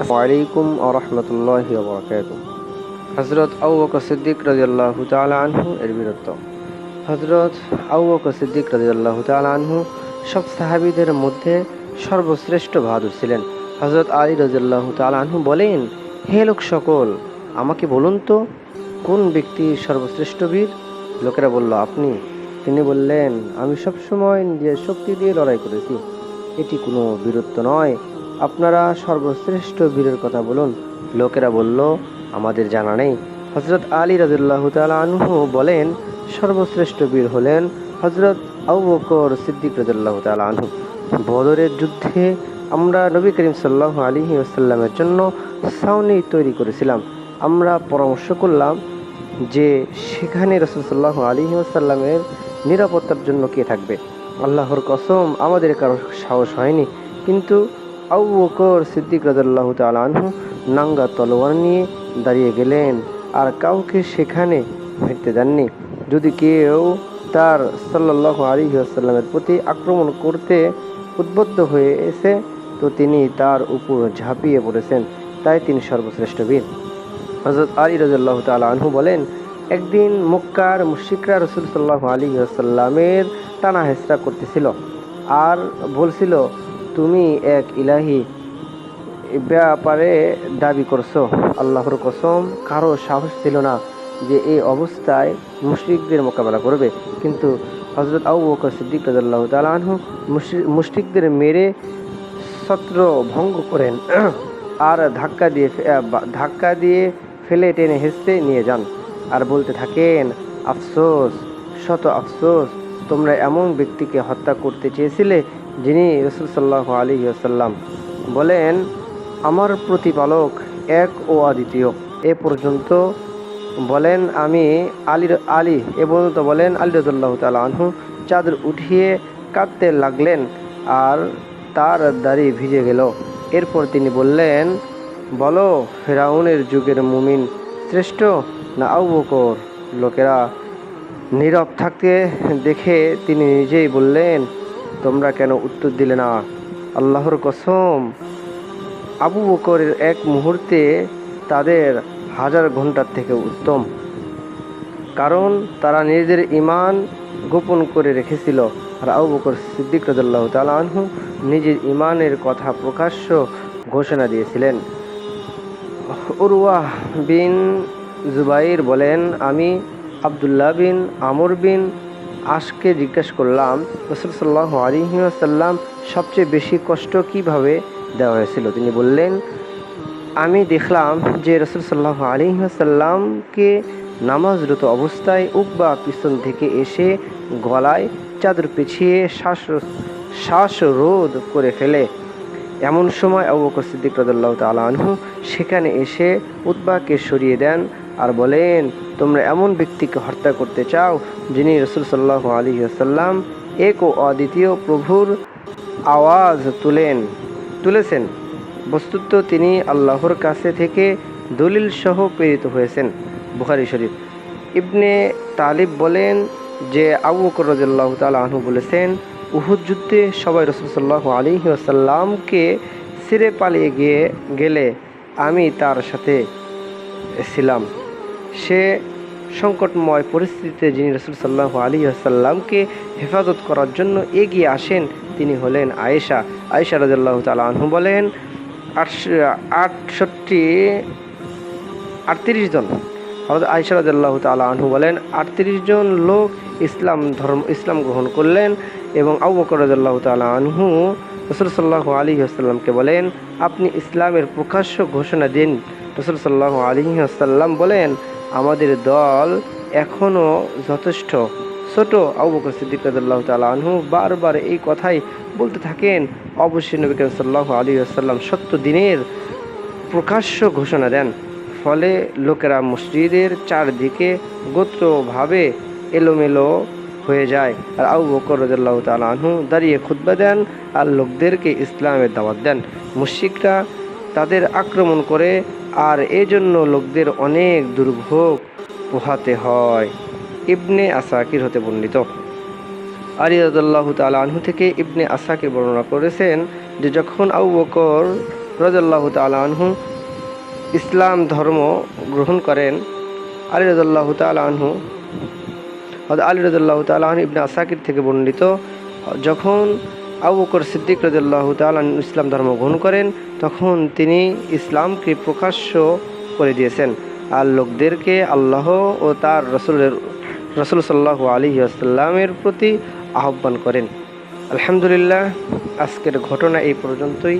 আলাইকুম আরহামতুল্লাহ বরকাত হজরত আউ বকর সিদ্দিক রাজিয়াল্লাহ তালা আনহু এর বীরত্ব। হজরত আউ বকর সিদ্দিক রাজিয়াল্লাহ তালা আনহু সব সাহাবিদের মধ্যে সর্বশ্রেষ্ঠ বাহাদুর ছিলেন। হজরত আলী রাজিয়াল্লাহ তালা আনহু বলেন, হে লোক সকল, আমাকে বলুন তো, কোন ব্যক্তি সর্বশ্রেষ্ঠ বীর? লোকেরা বলল, আপনি। তিনি বললেন, আমি সবসময় নিজের শক্তি দিয়ে লড়াই করেছি। এটি কোনো বীরত্ব নয়। আপনারা সর্বশ্রেষ্ঠ বীরের কথা বলুন। লোকেরা বলল, আমাদের জানা নেই। হজরত আলী রাজুল্লাহ আনহু বলেন, সর্বশ্রেষ্ঠ বীর হলেন হজরত আবু বকর সিদ্দিক রাজুল্লাহ আনহু। বদরের যুদ্ধে আমরা নবী করিম সাল্লাহ আলী আসাল্লামের জন্য সাউনি তৈরি করেছিলাম। আমরা পরামর্শ করলাম যে সেখানে রসুলসাল্লাহ আলী আসাল্লামের নিরাপত্তার জন্য কে থাকবে। আল্লাহর কসম, আমাদের কারও সাহস হয়নি। কিন্তু আবু বকর সিদ্দিক রাজাল্লাহ তালহু নাঙ্গা তলোয়ার নিয়ে দাঁড়িয়ে গেলেন। আর কাউকে সেখানে ভিড়তে দেননি যদি কেউ তার সাল্লাহ আলী আসাল্লামের প্রতি আক্রমণ করতে উদ্বুদ্ধ হয়ে এসে তো তিনি তার উপর ঝাঁপিয়ে পড়েছেন। তাই তিনি সর্বশ্রেষ্ঠ বীর। হজরত আলী রাজাল্লাহ তালা আনহু বলেন, একদিন মক্কার মুশিকরা রসুল সাল্লাহ আলী আসাল্লামের টানা হেসরা করতেছিল আর বলছিল তুমি এক ইলাহি ব্যাপারে দাবি করছ। আল্লাহর কসম, কারও সাহস ছিল না যে এই অবস্থায় মুশরিকদের মোকাবেলা করবে। কিন্তু হজরত আবু বকর সিদ্দিক রাজাল্লাহ তালাহু মুশরিকদের মেরে ছত্র ভঙ্গ করেন। আর ধাক্কা দিয়ে ধাক্কা দিয়ে ফেলে টেনে হেসতে নিয়ে যান। আর বলতে থাকেন, আফসোস, শত আফসোস তোমরা এমন ব্যক্তিকে হত্যা করতে চেয়েছিলে যিনি রসুল সাল্লাহ আলী আসাল্লাম বলেন, আমার প্রতিপালক এক ও অদ্বিতীয়। এ পর্যন্ত বলেন আমি আলীর আলী, এ পর্যন্ত বলেন আলী রদুল্লাহ তাল আনহু চাদর উঠিয়ে কাঁদতে লাগলেন আর তার দাড়ি ভিজে গেল। এরপর তিনি বললেন, বলো, ফেরাউনের যুগের মুমিন শ্রেষ্ঠ না আউ লোকেরা নীরব থাকতে দেখে তিনি নিজেই বললেন, তোমরা কেন উত্তর দিলে না? আল্লাহর কসম, আবু বকরের এক মুহূর্তে তাদের হাজার ঘণ্টার থেকে উত্তম। কারণ তারা নিজেদের ইমান গোপন করে রেখেছিল। আর আবু বকর সিদ্দিক রদুল্লাহ তালাহু নিজের ইমানের কথা প্রকাশ্য ঘোষণা দিয়েছিলেন। উরওয়াহ বিন জুবাইর বলেন, আমি আবদুল্লাহ বিন আমর বিন আশকে জিজ্ঞেস করলাম, রসুল সাল্লাহ আলিহাসাল্লাম সবচেয়ে বেশি কষ্ট কীভাবে দেওয়া হয়েছিল? তিনি বললেন, আমি দেখলাম যে রসুল সাল্লাহ আলিহাসাল্লামকে নামাজরত অবস্থায় উকবা পিছন থেকে এসে গলায় চাদর পিছিয়ে শ্বাস শ্বাস রোধ করে ফেলে। এমন সময় আবু বকর সিদ্দিক রদুল্লাহ তালাহু সেখানে এসে উদ্বাকে সরিয়ে দেন। আর বলেন, তোমরা এমন ব্যক্তিকে হত্যা করতে চাও যিনি রসুল সাল্লাহ আলী আসাল্লাম এক ও অদ্বিতীয় প্রভুর আওয়াজ তুলেন, তুলেছেন। বস্তুত তিনি আল্লাহর কাছে থেকে দলিল সহ প্রেরিত হয়েছেন। বুখারি শরীফ। ইবনে তালিব বলেন যে, আবু বকর রাজিয়াল্লাহ তালা আনহু বলেছেন, উহুদ যুদ্ধে সবাই রসুল সাল্লাহ আলী আসাল্লামকে সিরে পালিয়ে গিয়ে গেলে আমি তার সাথে ছিলাম। সে সংকটময় পরিস্থিতিতে যিনি রসুল সাল্লাহ আলী আসাল্লামকে হেফাজত করার জন্য এগিয়ে আসেন, তিনি হলেন আয়েশা। আয়েশা রাজাল্লাহ তালা বলেন আটষট্টি, আটত্রিশ জন। হরত আয়েশা রাজাল্লাহ তালা বলেন, আটত্রিশ জন লোক ইসলাম ধর্ম, ইসলাম গ্রহণ করলেন এবং আবু বকর রাজাল্লাহ তালা আনহু রসুল সাল্লাহ আলী আসাল্লামকে বলেন, আপনি ইসলামের প্রকাশ্য ঘোষণা দিন। রসুল সাল্লাহ আলী আসাল্লাম বলেন আমাদের দল এখনও যথেষ্ট। ছোট আবু বকর সিদ্দিক রাজাল্লাহ তালা বারবার এই কথাই বলতে থাকেন। অবশ্যই নবী সাল্লাহ আলী আসাল্লাম সত্য দিনের প্রকাশ্য ঘোষণা দেন। ফলে লোকেরা মসজিদের চারদিকে গোত্রভাবে এলোমেলো হয়ে যায়। আর আবু বকর রাজাল্লাহ তালা দাঁড়িয়ে খুদ্া দেন আর লোকদেরকে ইসলামের দাওয়াত দেন। মুশিকরা তাদের আক্রমণ করে আর এজন্য লোকদের অনেক দুর্ভোগ পোহাতে হয়। ইবনে আসাকির হতে বর্ণিত। আলী রাজাল্লাহ তালা আনহু থেকে ইবনে আসাকির বর্ণনা করেছেন যে যখন আবু বকর রজাল্লাহ তালা আনহু ইসলাম ধর্ম গ্রহণ করেন, আলী রজাল্লাহ তালা আনহু আলী রজাল্লাহ তালা ইবনে আসাকির থেকে বর্ণিত, যখন আবু বকর সিদ্দিক রদুল্লাহ তালান ইসলাম ধর্ম গ্রহণ করেন, তখন তিনি ইসলামকে প্রকাশ্য করে দিয়েছেন। আর লোকদেরকে আল্লাহ ও তার রসুলের, রসুল সাল্লাহ আলী আসাল্লামের প্রতি আহ্বান করেন। আলহামদুলিল্লাহ, আজকের ঘটনা এই পর্যন্তই।